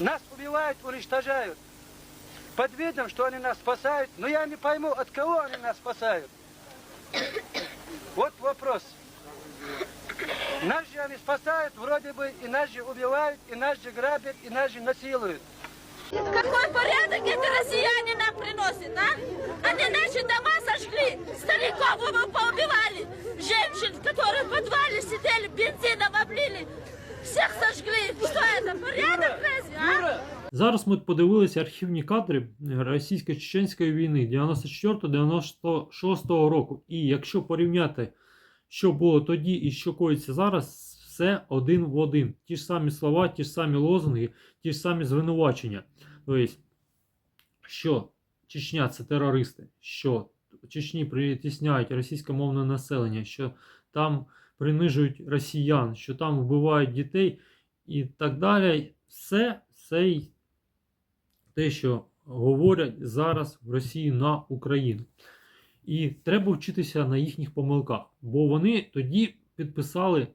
Нас убивают, уничтожают. Под видом, что они нас спасают, но я не пойму, от кого они нас спасают. Вот вопрос. Нас же они спасают, вроде бы, и нас же убивают, и нас же грабят, и нас же насилуют. Какой порядок это россияне нам приносят, а? Они наши дома сожгли, Зараз ми подивилися архівні кадри російсько-чеченської війни 94-96 року. І якщо порівняти, що було тоді і що коїться зараз, все один в один. Ті ж самі слова, ті ж самі лозунги, ті ж самі звинувачення. Тобто, що Чечня це терористи, що в Чечні притісняють російськомовне населення, що там принижують росіян, що там вбивають дітей і так далі. Все це й те, що говорять зараз в Росії на Україну. І треба вчитися на їхніх помилках, бо вони тоді підписали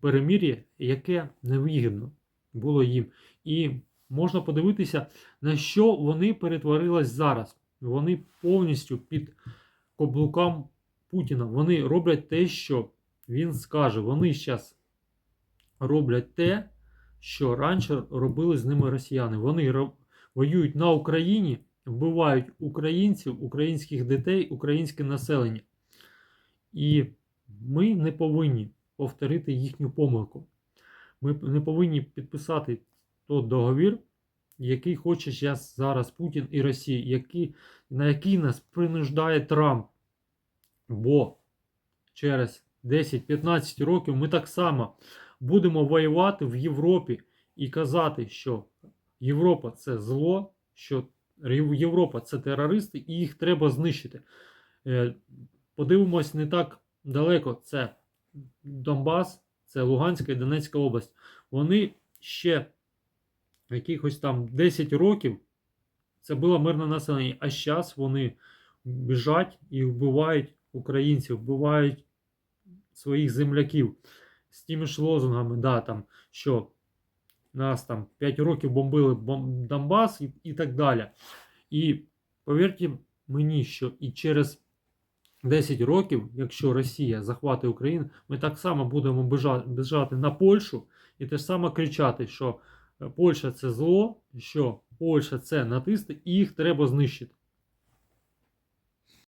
перемір'я, яке невигідно було їм. І можна подивитися, на що вони перетворились зараз. Вони повністю під каблукам Путіна. Вони роблять те, що він скаже. Вони зараз роблять те, що раніше робили з ними росіяни. Вони воюють на Україні, вбивають українців, українських дітей, українське населення. І ми не повинні повторити їхню помилку. Ми не повинні підписати той договір, який хоче щас зараз Путін і Росія, який, на який нас принуждає Трамп. Бо через 10-15 років ми так само будемо воювати в Європі і казати, що Європа це зло, що Європа це терористи, і їх треба знищити. Е, Подивимось не так далеко. Це Донбас, це Луганська і Донецька область. Вони ще якихось там 10 років це було мирне населення, а зараз вони біжать і вбивають українців, вбивають своїх земляків з тими ж лозунгами, да, там, що нас там 5 років бомбили бом- Донбас і, і так далі. І повірте мені, що і через 10 років, якщо Росія захватить Україну, ми так само будемо біжати, біжати на Польщу і те ж саме кричати, що е, Польща це зло, що Польща це натисти, і їх треба знищити.